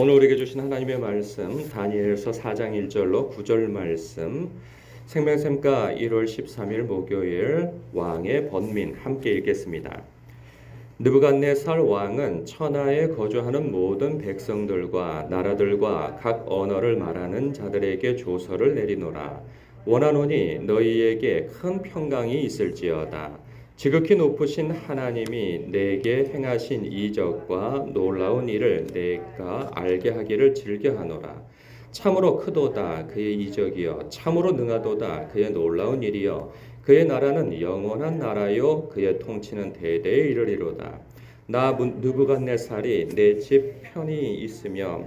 오늘 우리에게 주신 하나님의 말씀 다니엘서 4장 1절로 9절 말씀 생명샘가 1월 13일 목요일 왕의 번민 함께 읽겠습니다. 느부갓네살 왕은 천하에 거주하는 모든 백성들과 나라들과 각 언어를 말하는 자들에게 조서를 내리노라. 원하노니 너희에게 큰 평강이 있을지어다. 지극히 높으신 하나님이 내게 행하신 이적과 놀라운 일을 내가 알게 하기를 즐겨하노라. 참으로 크도다 그의 이적이여 참으로 능하도다 그의 놀라운 일이여 그의 나라는 영원한 나라요 그의 통치는 대대에 이르리로다. 나 느부갓네살이 내 집 편히 있으며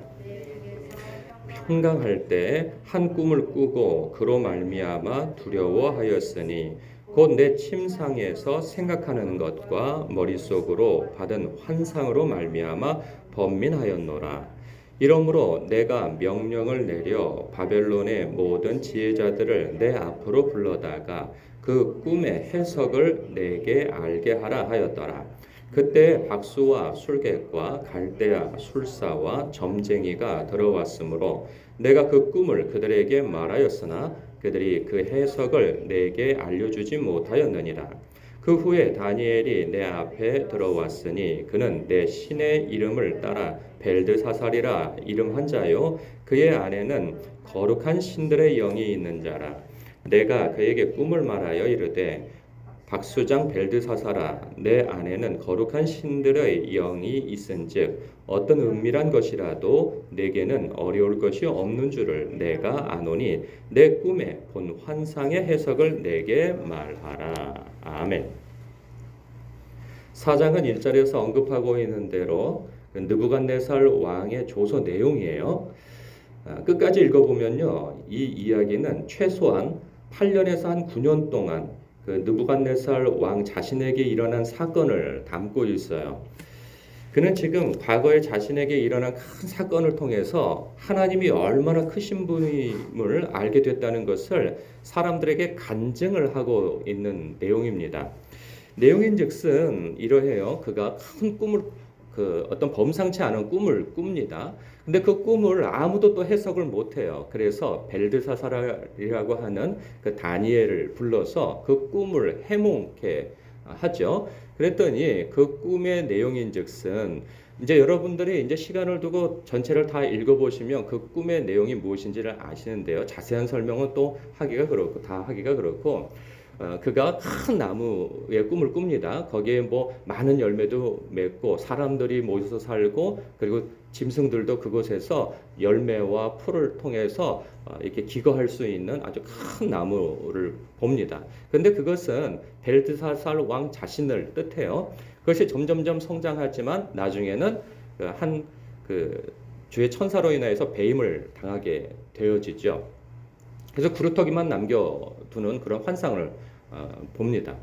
평강할 때 한 꿈을 꾸고 그로 말미암아 두려워하였으니 곧 내 침상에서 생각하는 것과 머릿속으로 받은 환상으로 말미암아 번민하였노라. 이러므로 내가 명령을 내려 바벨론의 모든 지혜자들을 내 앞으로 불러다가 그 꿈의 해석을 내게 알게 하라 하였더라. 그때 박수와 술객과 갈대아 술사와 점쟁이가 들어왔으므로 내가 그 꿈을 그들에게 말하였으나 그들이 그 해석을 내게 알려주지 못하였느니라. 그 후에 다니엘이 내 앞에 들어왔으니 그는 내 신의 이름을 따라 벨드사살이라 이름한 자요 그의 안에는 거룩한 신들의 영이 있는 자라. 내가 그에게 꿈을 말하여 이르되 박수장 벨드사사라 내 안에는 거룩한 신들의 영이 있은즉 어떤 은밀한 것이라도 내게는 어려울 것이 없는 줄을 내가 아노니 내 꿈에 본 환상의 해석을 내게 말하라 아멘. 사장은 일절에서 언급하고 있는 대로 느부갓네살 왕의 조서 내용이에요. 아, 끝까지 읽어보면요, 이 이야기는 최소한 8년에서 한 9년 동안 그 느부갓네살 왕 자신에게 일어난 사건을 담고 있어요. 그는 지금 과거에 자신에게 일어난 큰 사건을 통해서 하나님이 얼마나 크신 분임을 알게 됐다는 것을 사람들에게 간증을 하고 있는 내용입니다. 내용인 즉슨 이러해요. 그가 큰 꿈을 그 어떤 범상치 않은 꿈을 꿉니다. 근데 그 꿈을 아무도 또 해석을 못 해요. 그래서 벨드사사라고 하는 그 다니엘을 불러서 그 꿈을 해몽케 하죠. 그랬더니 그 꿈의 내용인즉슨 이제 여러분들이 이제 시간을 두고 전체를 다 읽어보시면 그 꿈의 내용이 무엇인지를 아시는데요. 자세한 설명은 또 하기가 그렇고 다 하기가 그렇고 어, 그가 큰 나무의 꿈을 꿉니다. 거기에 뭐 많은 열매도 맺고 사람들이 모여서 살고 그리고 짐승들도 그곳에서 열매와 풀을 통해서 어, 이렇게 기거할 수 있는 아주 큰 나무를 봅니다. 그런데 그것은 벨트사살 왕 자신을 뜻해요. 그것이 점점점 성장하지만 나중에는 그 한그 그 주의 천사로 인하여서 배임을 당하게 되어지죠. 그래서 구루터기만 남겨두는 그런 환상을 어, 봅니다.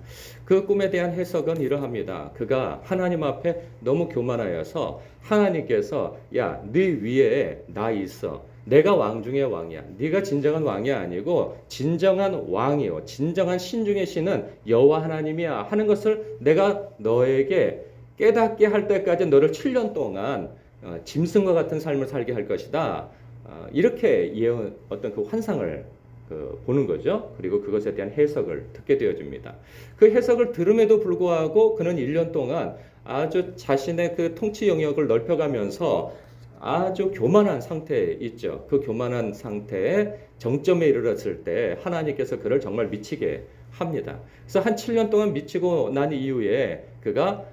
그 꿈에 대한 해석은 이러합니다. 그가 하나님 앞에 너무 교만하여서 하나님께서 야, 네 위에 나 있어. 내가 왕 중의 왕이야. 네가 진정한 왕이 아니고 진정한 왕이요. 진정한 신 중의 신은 여호와 하나님이야 하는 것을 내가 너에게 깨닫게 할 때까지 너를 7년 동안 어, 짐승과 같은 삶을 살게 할 것이다. 어, 이렇게 예언 어떤 그 환상을 그 보는 거죠. 그리고 그것에 대한 해석을 듣게 되어집니다. 그 해석을 들음에도 불구하고 그는 1년 동안 아주 자신의 그 통치 영역을 넓혀가면서 아주 교만한 상태에 있죠. 그 교만한 상태에 정점에 이르렀을 때 하나님께서 그를 정말 미치게 합니다. 그래서 한 7년 동안 미치고 난 이후에 그가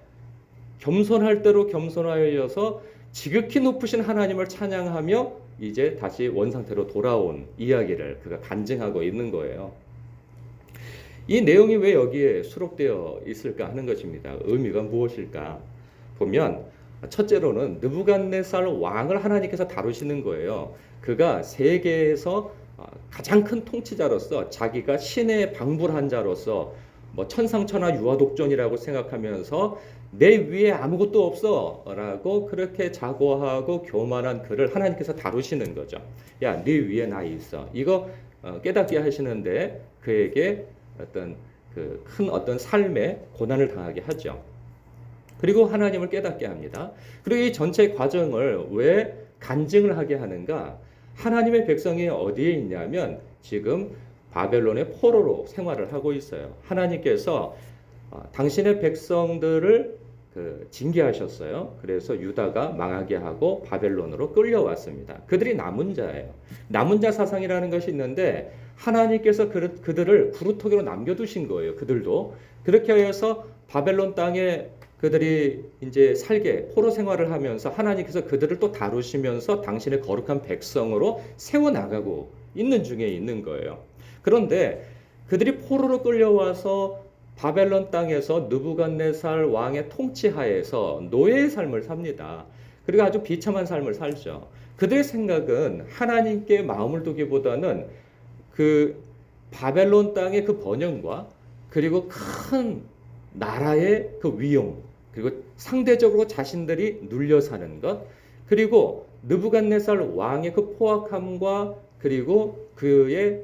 겸손할 대로 겸손하여서 지극히 높으신 하나님을 찬양하며 이제 다시 원상태로 돌아온 이야기를 그가 간증하고 있는 거예요. 이 내용이 왜 여기에 수록되어 있을까 하는 것입니다. 의미가 무엇일까? 보면 첫째로는 느부갓네살 왕을 하나님께서 다루시는 거예요. 그가 세계에서 가장 큰 통치자로서 자기가 신의 방불한 자로서 뭐 천상천하 유아독존이라고 생각하면서 내 위에 아무것도 없어라고 그렇게 자고하고 교만한 그를 하나님께서 다루시는 거죠. 야, 네 위에 나 있어. 이거 어, 깨닫게 하시는데 그에게 어떤 그 큰 어떤 삶의 고난을 당하게 하죠. 그리고 하나님을 깨닫게 합니다. 그리고 이 전체 과정을 왜 간증을 하게 하는가? 하나님의 백성이 어디에 있냐면 지금 바벨론의 포로로 생활을 하고 있어요. 하나님께서 어, 당신의 백성들을 그 징계하셨어요. 그래서 유다가 망하게 하고 바벨론으로 끌려왔습니다. 그들이 남은 자예요. 남은 자 사상이라는 것이 있는데 하나님께서 그, 그들을 구루토기로 남겨두신 거예요. 그들도 그렇게 하여서 바벨론 땅에 그들이 이제 살게 포로 생활을 하면서 하나님께서 그들을 또 다루시면서 당신의 거룩한 백성으로 세워 나가고 있는 중에 있는 거예요. 그런데 그들이 포로로 끌려와서 바벨론 땅에서 느부갓네살 왕의 통치하에서 노예의 삶을 삽니다. 그리고 아주 비참한 삶을 살죠. 그들의 생각은 하나님께 마음을 두기보다는 그 바벨론 땅의 그 번영과 그리고 큰 나라의 그 위용 그리고 상대적으로 자신들이 눌려 사는 것 그리고 느부갓네살 왕의 그 포악함과 그리고 그의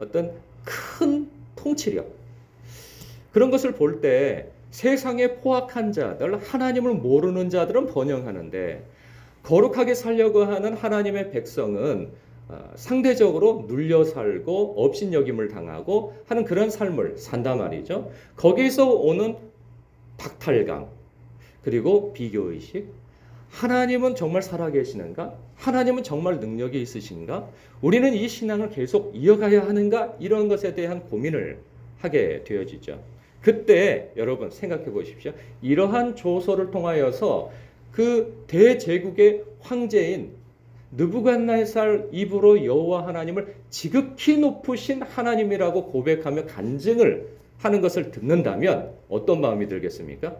어떤 큰 통치력 그런 것을 볼 때 세상의 포악한 자들, 하나님을 모르는 자들은 번영하는데 거룩하게 살려고 하는 하나님의 백성은 어, 상대적으로 눌려 살고 업신여김을 당하고 하는 그런 삶을 산단 말이죠. 거기서 오는 박탈감 그리고 비교의식 하나님은 정말 살아계시는가? 하나님은 정말 능력이 있으신가? 우리는 이 신앙을 계속 이어가야 하는가? 이런 것에 대한 고민을 하게 되어지죠. 그때 여러분 생각해 보십시오. 이러한 조서를 통하여서 그 대제국의 황제인 느부갓네살 입으로 여호와 하나님을 지극히 높으신 하나님이라고 고백하며 간증을 하는 것을 듣는다면 어떤 마음이 들겠습니까?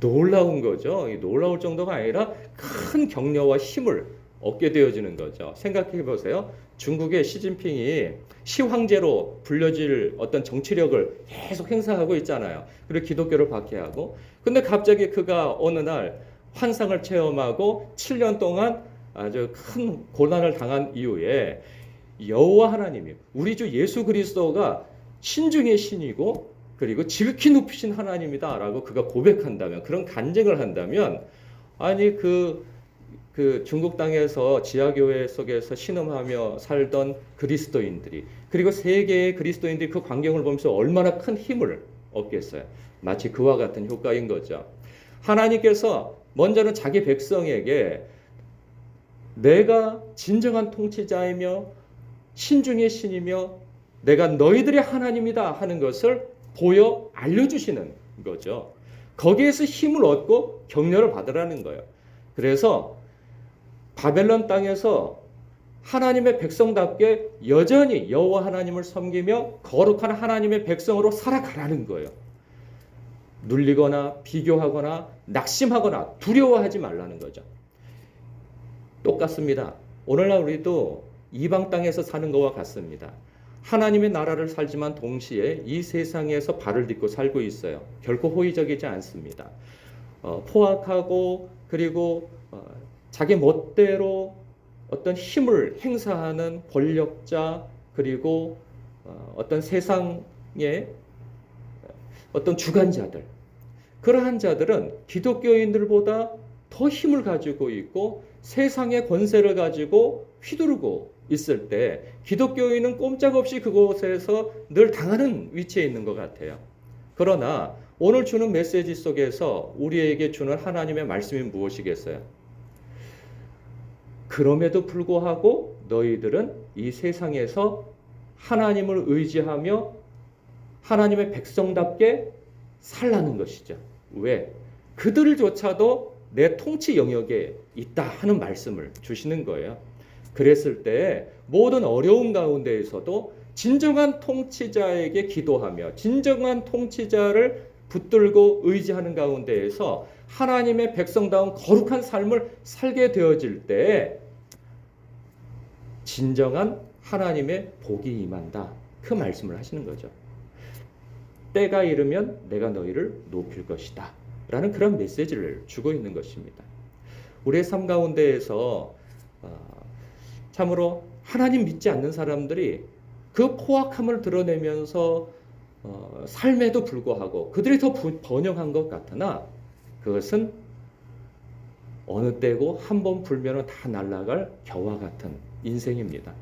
놀라운 거죠. 놀라울 정도가 아니라 큰 격려와 힘을 얻게 되어지는 거죠. 생각해 보세요. 중국의 시진핑이 시황제로 불려질 어떤 정치력을 계속 행사하고 있잖아요. 그리고 기독교를 박해하고. 근데 갑자기 그가 어느 날 환상을 체험하고 7년 동안 아주 큰 고난을 당한 이후에 여호와 하나님이 우리 주 예수 그리스도가 신중의 신이고 그리고 지극히 높으신 하나님이다라고 그가 고백한다면 그런 간증을 한다면 아니 그, 그 중국 땅에서 지하교회 속에서 신음하며 살던 그리스도인들이 그리고 세계의 그리스도인들이 그 광경을 보면서 얼마나 큰 힘을 얻겠어요. 마치 그와 같은 효과인 거죠. 하나님께서 먼저는 자기 백성에게 내가 진정한 통치자이며 신중의 신이며 내가 너희들의 하나님이다 하는 것을 보여 알려주시는 거죠. 거기에서 힘을 얻고 격려를 받으라는 거예요. 그래서 바벨론 땅에서 하나님의 백성답게 여전히 여호와 하나님을 섬기며 거룩한 하나님의 백성으로 살아가라는 거예요. 눌리거나 비교하거나 낙심하거나 두려워하지 말라는 거죠. 똑같습니다. 오늘날 우리도 이방 땅에서 사는 것과 같습니다. 하나님의 나라를 살지만 동시에 이 세상에서 발을 딛고 살고 있어요. 결코 호의적이지 않습니다. 어, 포악하고 그리고 어, 자기 멋대로 어떤 힘을 행사하는 권력자 그리고 어, 어떤 세상의 어떤 주관자들 그러한 자들은 기독교인들보다 더 힘을 가지고 있고 세상의 권세를 가지고 휘두르고 있을 때 기독교인은 꼼짝없이 그곳에서 늘 당하는 위치에 있는 것 같아요. 그러나 오늘 주는 메시지 속에서 우리에게 주는 하나님의 말씀이 무엇이겠어요? 그럼에도 불구하고 너희들은 이 세상에서 하나님을 의지하며 하나님의 백성답게 살라는 것이죠. 왜? 그들조차도 내 통치 영역에 있다 하는 말씀을 주시는 거예요. 그랬을 때 모든 어려움 가운데에서도 진정한 통치자에게 기도하며 진정한 통치자를 붙들고 의지하는 가운데에서 하나님의 백성다운 거룩한 삶을 살게 되어질 때 진정한 하나님의 복이 임한다. 그 말씀을 하시는 거죠. 때가 이르면 내가 너희를 높일 것이다. 라는 그런 메시지를 주고 있는 것입니다. 우리의 삶 가운데에서 어, 참으로 하나님 믿지 않는 사람들이 그 포악함을 드러내면서 어, 삶에도 불구하고 그들이 더 번영한 것 같으나 그것은 어느 때고 한 번 불면은 다 날아갈 겨와 같은 인생입니다.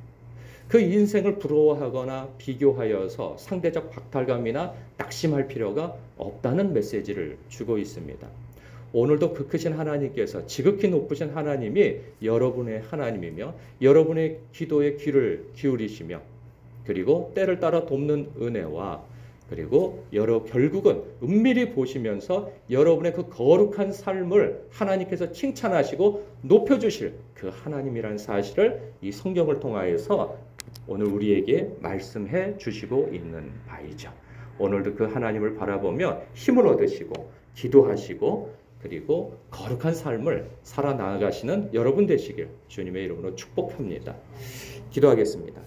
그 인생을 부러워하거나 비교하여서 상대적 박탈감이나 낙심할 필요가 없다는 메시지를 주고 있습니다. 오늘도 그 크신 하나님께서 지극히 높으신 하나님이 여러분의 하나님이며 여러분의 기도에 귀를 기울이시며 그리고 때를 따라 돕는 은혜와 그리고 여러 결국은 은밀히 보시면서 여러분의 그 거룩한 삶을 하나님께서 칭찬하시고 높여 주실 그 하나님이라는 사실을 이 성경을 통하여서 오늘 우리에게 말씀해 주시고 있는 바이죠. 오늘도 그 하나님을 바라보며 힘을 얻으시고 기도하시고 그리고 거룩한 삶을 살아 나가시는 여러분 되시길 주님의 이름으로 축복합니다. 기도하겠습니다.